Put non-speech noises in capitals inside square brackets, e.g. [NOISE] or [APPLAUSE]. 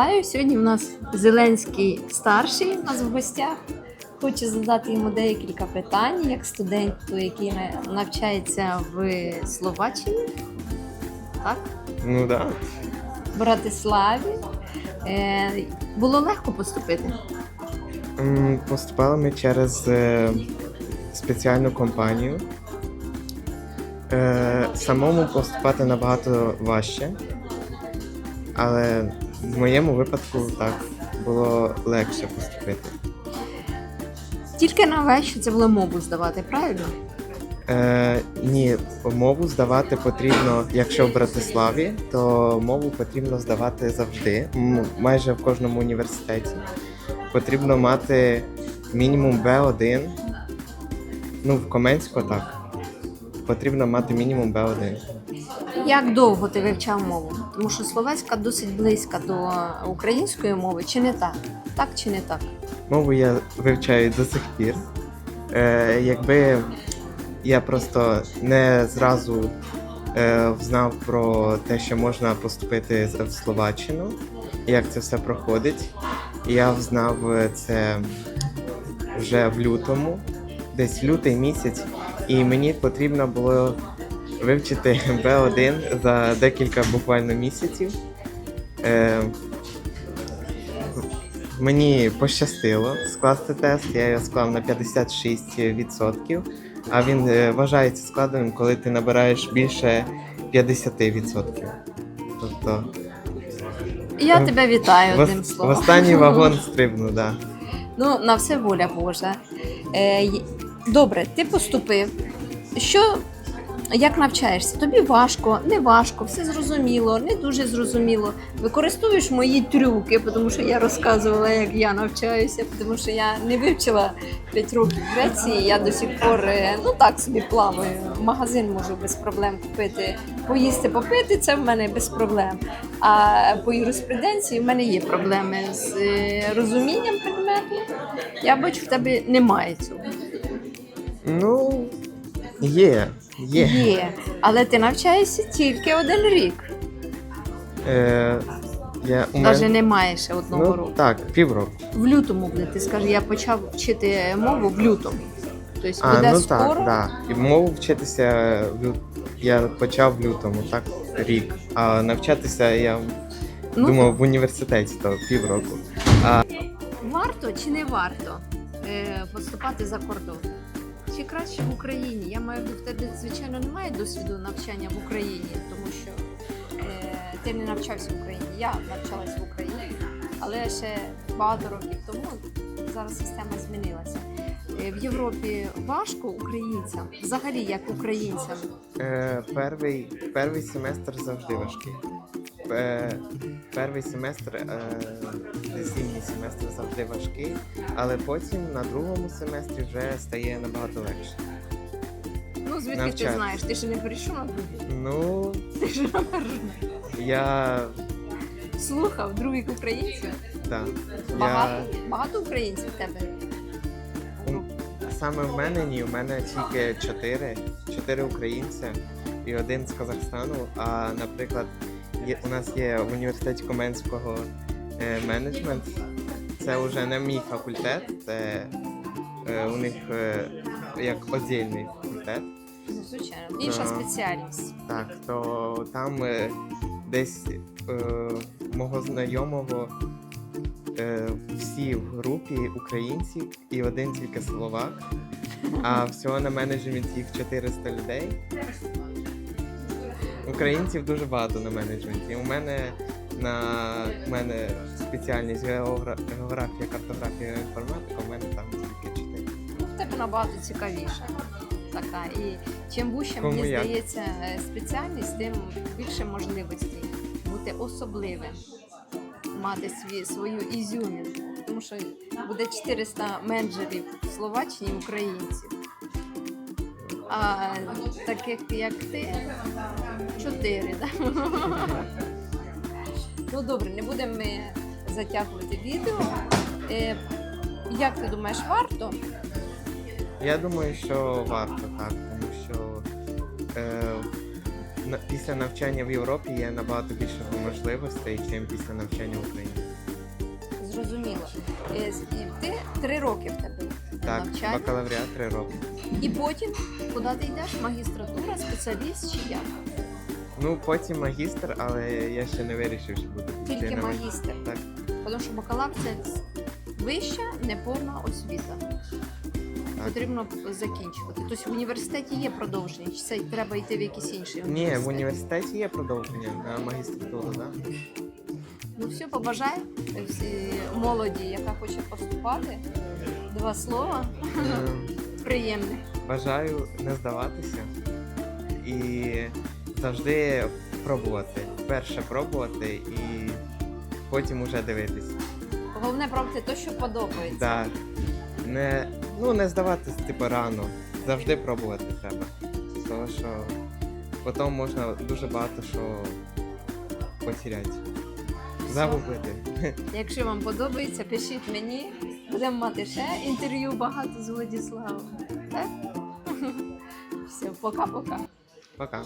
Вітаю! Сьогодні в нас Зеленський старший у нас в гостях. Хочу задати йому декілька питань як студенту, який навчається в Словаччині, так? Ну да. в Братиславі. Е, було легко поступити. Поступали ми через е, спеціальну компанію. Е, Самому поступати набагато важче, але в моєму випадку так було легше поступити. Тільки на вечір це було мову здавати, правильно? Е, ні, мову здавати потрібно, якщо в Братиславі, то мову потрібно здавати завжди, майже в кожному університеті. Потрібно мати мінімум B1. Ну, в Коменську так. Потрібно мати мінімум B1. Як довго ти вивчав мову? Тому що словацька досить близька до української мови, чи не так? Так чи не так? Мову я вивчаю до сих пір. Е, якби я просто не зразу е, знав про те, що можна поступити в Словаччину, як це все проходить. Я взнав це вже в лютому, десь лютий місяць, і мені потрібно було вивчити [LAUGHS] B1 за декілька буквально місяців. Е, Мені пощастило скласти тест, я його склав на 56%, а він е, вважається складеним, коли ти набираєш більше 50%. Тобто Я тебе вітаю в, одним в словом. останній вагон [LAUGHS] стрибну, да. Ну, на все воля Божа. Е, й- добре, ти поступив. Що, як навчаєшся? Тобі важко, не важко, все зрозуміло, не дуже зрозуміло. Використовуєш мої трюки, тому що я розказувала, як я навчаюся, тому що я не вивчила 5 років Греції. Я до сих пор е, ну так собі плаваю. Магазин можу без проблем купити, поїсти, попити. Це в мене без проблем. А по юриспруденції в мене є проблеми з е, розумінням предмету. Я бачу, в тебе немає цього. Ну, є, є. Є. Але ти навчаєшся тільки один рік. Е, я, у Навіть мене, немає ще одного ну, року. так, півроку. В лютому буде. Ти скажи, я почав вчити мову в лютому. Тобто А, буде ну скоро. так, да. І мову вчитися в лю- я почав в лютому, так, рік. А навчатися я Ну, думав в університеті, то півроку. Варто чи не варто е, поступати за кордон? Чи краще в Україні? Я маю в тебе, звичайно, немає досвіду навчання в Україні, тому що е, ти не навчався в Україні. Я навчалась в Україні, але ще багато років тому зараз система змінилася. Е, В Європі важко українцям, взагалі як українцям. Е, перший, перший семестр завжди важкий. Е, перший семестр, е, зимній семестр завжди важкий, але потім на другому семестрі вже стає набагато легше. Ну звідки ти Навчатися. знаєш? Ти ще не прийшов на другий? Ну, Ти ж я слухав других українців. так. Багато, багато українців в тебе. Саме в мене ні, в мене тільки чотири, чотири українці і один з Казахстану. А, наприклад, є, у нас є в університеті Коменського е, менеджмент. Це вже не мій факультет, це е, у них е, як віддільний факультет. Ну, звичайно, інша Да. спеціальність. Так, то там е, десь е, мого знайомого е, всі в групі українці і один тільки словак. А всього на менеджменті їх 400 людей. Українців дуже багато на менеджменті. У мене на у мене спеціальність геогра... географія, картографія, інформатика, у мене там тільки 4. Ну, в тебе набагато цікавіша. Така. І чим вужче, мені як. здається, е, спеціальність, тим більше можливостей бути особливим, мати свій, свою ізюмінку. Тому що буде 400 менеджерів в Словаччині українців. А таких як ти, чотири. Да? Ну добре, не будемо ми затягувати відео. Е, Як ти думаєш, варто? Я думаю, що варто так, тому що е, на- після навчання в Європі є набагато більше можливостей, ніж після навчання в Україні. Е, з- і ти три роки в тебе Так, навчання. бакалавріат три роки. І потім куди ти йдеш? Магістратура, спеціаліст чи як? Ну, потім магістр, але я ще не вирішив, що буду йти Тільки на магістр. Так. Тому що бакалавр це вища, неповна освіта. Потрібно закінчувати. Тобто в університеті є продовження, чи це треба йти в якийсь інший Ні, університет? в університеті є продовження на магістратуру, так? Ну все, побажай всі молоді, яка хоче поступати. Два слова Ем, приємних. Бажаю не здаватися і завжди пробувати. Перше пробувати і потім уже дивитись. Головне пробувати те, що подобається. Да. Не, ну, не здаватись типу рано. Завжди пробувати треба. Тому що потім можна дуже багато що потеряти. Загубити. Якщо вам подобається, пишіть мені. Будемо мати ще інтерв'ю багато з Владиславом. [LAUGHS] Все, пока-пока. Пока.